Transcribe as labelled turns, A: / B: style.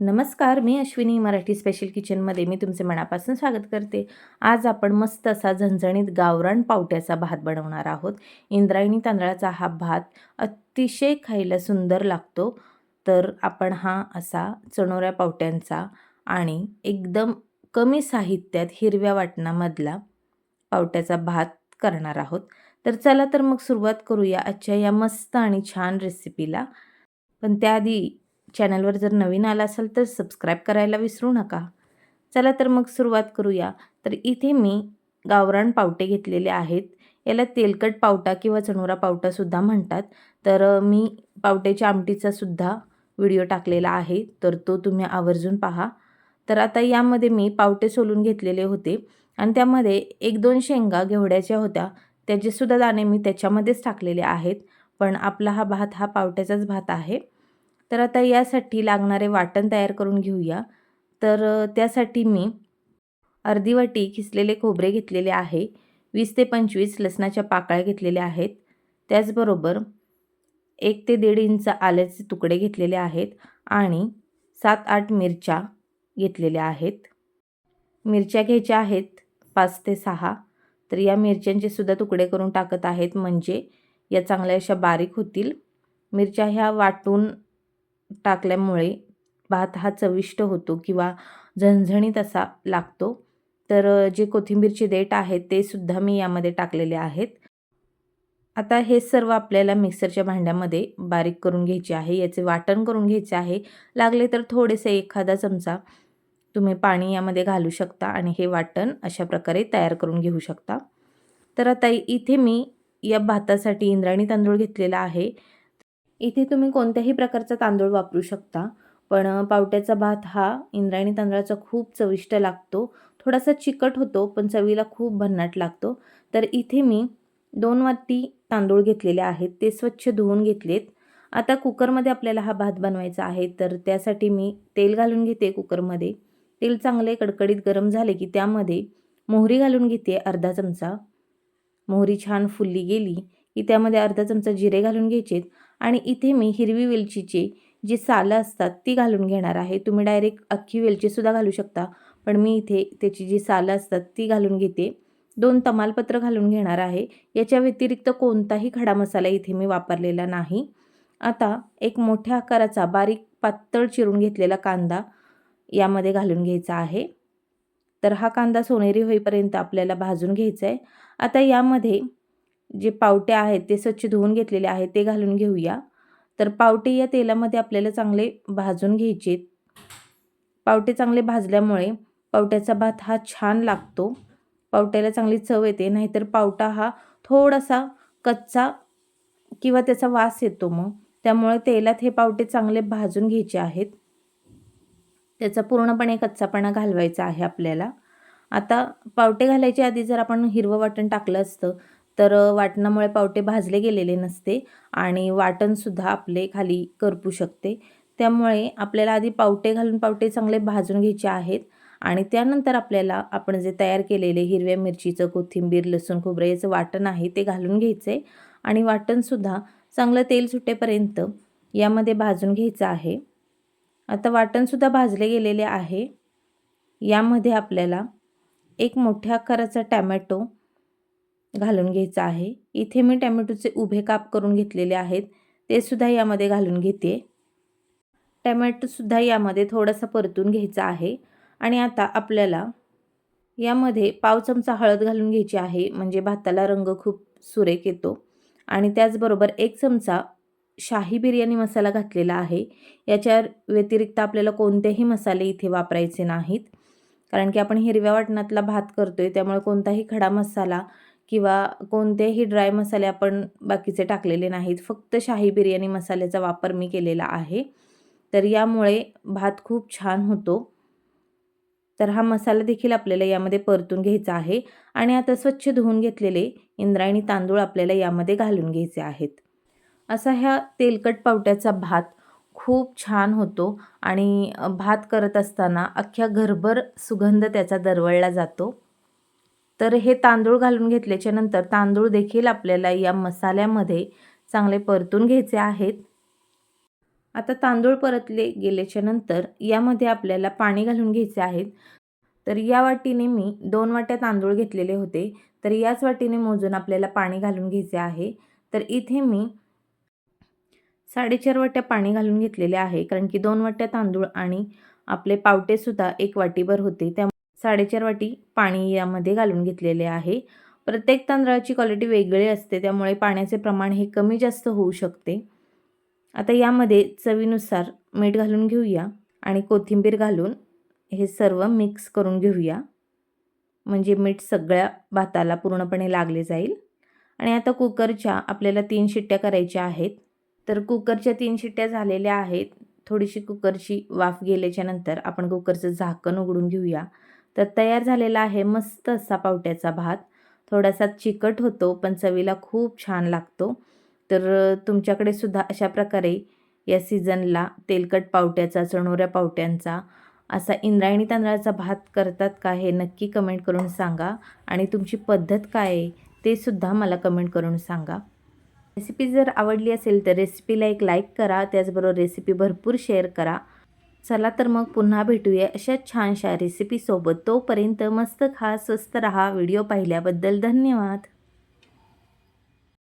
A: नमस्कार मी अश्विनी मराठी स्पेशल किचनमध्ये मी तुमचे मनापासून स्वागत करते. आज आपण मस्त असा झणझणीत गावरान पावट्याचा भात बनवणार आहोत. इंद्रायणी तांदळाचा हा भात अतिशय खायला सुंदर लागतो. तर आपण हा असा चणोऱ्या पावट्यांचा आणि एकदम कमी साहित्यात हिरव्या वाटणामधला पावट्याचा भात करणार आहोत. तर चला तर मग सुरुवात करूया आजच्या या मस्त आणि छान रेसिपीला पण त्याआधी चॅनलवर जर नवीन आला असाल तर सबस्क्राईब करायला विसरू नका. चला तर मग सुरुवात करूया. तर इथे मी गावरान पावटे घेतलेले आहेत. याला तेलकट पावटा किंवा चणोरा पावटासुद्धा म्हणतात. तर मी पावट्याच्या आमटीचासुद्धा व्हिडिओ टाकलेला आहे. तर तो तुम्ही आवर्जून पहा. तर आता यामध्ये मी पावटे सोलून घेतलेले होते. आणि त्यामध्ये एक दोन शेंगा घेवड्याच्या होत्या. त्याचेसुद्धा दाणे मी त्याच्यामध्येच टाकलेले आहेत. पण आपला हा भात हा पावट्याचाच भात आहे. तर आता यासाठी लागणारे वाटण तयार करून घेऊया. तर त्यासाठी मी अर्धी वाटी खिसलेले खोबरे घेतलेले आहे. वीस ते पंचवीस लसणाच्या पाकळ्या घेतलेल्या आहेत. त्याचबरोबर एक ते दीड इंच आल्याचे तुकडे घेतलेले आहेत आणि सात आठ मिरच्या घेतलेल्या आहेत. मिरच्या घ्यायच्या आहेत पाच ते सहा. तर या मिरच्यांचे सुद्धा तुकडे करून टाकत आहेत. म्हणजे या चांगल्या अशा बारीक होतील. मिरच्या ह्या वाटून टाकल्यामुळे भात हा चविष्ट होतो किंवा झणझणीत असा लागतो. तर जे कोथिंबीरचे देठ आहेत ते सुद्धा मी यामध्ये टाकलेले आहेत. आता हे सर्व आपल्याला मिक्सरच्या भांड्यामध्ये बारीक करून घ्यायचे आहे. याचे वाटण करून घ्यायचे आहे. लागले तर थोडेसे एखादा चमचा तुम्ही पाणी यामध्ये घालू शकता आणि हे वाटण अशा प्रकारे तयार करून घेऊ शकता. तर आता इथे मी या भातासाठी इंद्रायणी तांदूळ घेतलेला आहे. इथे तुम्ही कोणत्याही प्रकारचा तांदूळ वापरू शकता पण पावट्याचा भात हा इंद्रायणी तांदळाचा खूप चविष्ट लागतो. थोडासा चिकट होतो पण चवीला खूप भन्नाट लागतो. तर इथे मी दोन वाटी तांदूळ घेतलेले आहेत ते स्वच्छ धुवून घेतलेत. आता कुकरमध्ये आपल्याला हा भात बनवायचा आहे तर त्यासाठी मी तेल घालून घेते कुकरमध्ये. तेल चांगले कडकडीत गरम झाले की त्यामध्ये मोहरी घालून घेते अर्धा चमचा. मोहरी छान फुलली गेली की त्यामध्ये अर्धा चमचा जिरे घालून घ्यायचेत. आणि इथे मी हिरवी वेलचीची जी सालं असतात ती घालून घेणार आहे. तुम्ही डायरेक्ट अख्खी वेलचीसुद्धा घालू शकता पण मी इथे त्याची जी सालं असतात ती घालून घेते. दोन तमालपत्र घालून घेणार आहे. याच्या व्यतिरिक्त कोणताही खडा मसाला इथे मी वापरलेला नाही. आता एक मोठ्या आकाराचा बारीक पातळ चिरून घेतलेला कांदा यामध्ये घालून घ्यायचा आहे. तर हा कांदा सोनेरी होईपर्यंत आपल्याला भाजून घ्यायचा आहे आता यामध्ये जे पावटे आहेत ते स्वच्छ धुवून घेतलेले आहेत ते घालून घेऊया. तर पावटे या तेलामध्ये आपल्याला चांगले भाजून घ्यायचे पावटे चांगले भाजल्यामुळे पावट्याचा भात हा छान लागतो. पावट्याला चांगली चव येते नाहीतर पावटा हा थोडासा कच्चा किंवा त्याचा वास येतो मग. त्यामुळे तेलात हे पावटे चांगले भाजून घ्यायचे आहेत. त्याचा पूर्णपणे कच्चापणा घालवायचा आहे आपल्याला. आता पावटे घालायच्या आधी जर आपण हिरवं वाटण टाकलं असतं तर वाटणामुळे पावटे भाजले गेलेले नसते आणि वाटणसुद्धा आपले खाली करपू शकते. त्यामुळे आपल्याला आधी पावटे घालून पावटे चांगले भाजून घ्यायचे आहेत आणि त्यानंतर आपल्याला आपण जे तयार केलेले हिरव्या मिरचीचं कोथिंबीर लसूण खोबरं याचं वाटण आहे ते घालून घ्यायचं आहे आणि वाटणसुद्धा चांगलं तेल सुटेपर्यंत यामध्ये भाजून घ्यायचं आहे. आता वाटणसुद्धा भाजले गेलेले आहे. यामध्ये आपल्याला एक मोठ्या आकाराचा टॅमॅटो घालून घ्यायचा आहे. इथे मी टॅमॅटोचे उभे काप करून घेतलेले आहेत. ते सुद्धा यामध्ये घालून घेते. टॅमॅटोसुद्धा यामध्ये थोडासा परतून घ्यायचा आहे. आणि आता आपल्याला यामध्ये पाव चमचा हळद घालून घ्यायची आहे. म्हणजे भाताला रंग खूप सुरेख येतो. आणि त्याचबरोबर एक चमचा शाही बिर्याणी मसाला घातलेला आहे. याच्या व्यतिरिक्त आपल्याला कोणतेही मसाले इथे वापरायचे नाहीत. कारण की आपण हिरव्या वाटणातला भात करतो आहे त्यामुळे कोणताही खडा मसाला किंवा कोणतेही ड्राय मसाले आपण बाकीचे टाकलेले नाहीत. फक्त शाही बिर्याणी मसाल्याचा वापर मी केलेला आहे. तर यामुळे भात खूप छान होतो. तर हा मसाला देखील आपल्याला यामध्ये परतून घ्यायचा आहे. आणि आता स्वच्छ धुवून घेतलेले इंद्रायणी तांदूळ आपल्याला यामध्ये घालून घ्यायचे आहेत. असा ह्या तेलकट पावट्याचा भात खूप छान होतो. आणि भात करत असताना अख्ख्या घरभर सुगंध त्याचा दरवळला जातो. तर हे तांदूळ घालून घेतल्याच्या नंतर तांदूळ देखील आपल्याला या मसाल्यामध्ये चांगले परतून घ्यायचे आहेत. आता तांदूळ परतले गेल्याच्यानंतर यामध्ये आपल्याला पाणी घालून घ्यायचे आहेत. तर या वाटीने मी दोन वाट्या तांदूळ घेतलेले होते. तर याच वाटीने मोजून आपल्याला पाणी घालून घ्यायचे आहे. तर इथे मी साडेचार वाट्या पाणी घालून घेतलेले आहे. कारण की दोन वाट्या तांदूळ आणि आपले पावटेसुद्धा एक वाटीभर होते. त्या साडेचार वाटी पाणी यामध्ये घालून घेतलेले आहे. प्रत्येक तांदळाची क्वालिटी वेगळी असते त्यामुळे पाण्याचे प्रमाण हे कमी जास्त होऊ शकते. आता यामध्ये चवीनुसार मीठ घालून घेऊया आणि कोथिंबीर घालून हे सर्व मिक्स करून घेऊया. म्हणजे मीठ सगळ्या भाताला पूर्णपणे लागले जाईल. आणि आता कुकरच्या आपल्याला तीन शिट्ट्या करायच्या आहेत. तर कुकरच्या तीन शिट्ट्या झालेल्या आहेत. थोडीशी कुकरची वाफ गेल्याच्यानंतर आपण कुकरचं झाकण उघडून घेऊया. तर तयार झालेला आहे मस्त असा पावट्याचा भात. थोडासा चिकट होतो पण चवीला खूप छान लागतो. तर तुमच्याकडे सुद्धा अशा प्रकारे या सीझनला तेलकट पावट्याचा चणोऱ्या पावट्यांचा असा इंद्रायणी तांदळाचा भात करतात का हे नक्की कमेंट करून सांगा. आणि तुमची पद्धत काय आहे ते सुद्धा मला कमेंट करून सांगा. रेसिपी जर आवडली असेल तर रेसिपीला एक लाईक करा त्याचबरोबर रेसिपी भरपूर शेअर करा. चला तर मग पुन्हा भेटूया अशा छानशा रेसिपीसोबत तोपर्यंत मस्त खा स्वस्त रहा. व्हिडिओ पाहिल्याबद्दल धन्यवाद.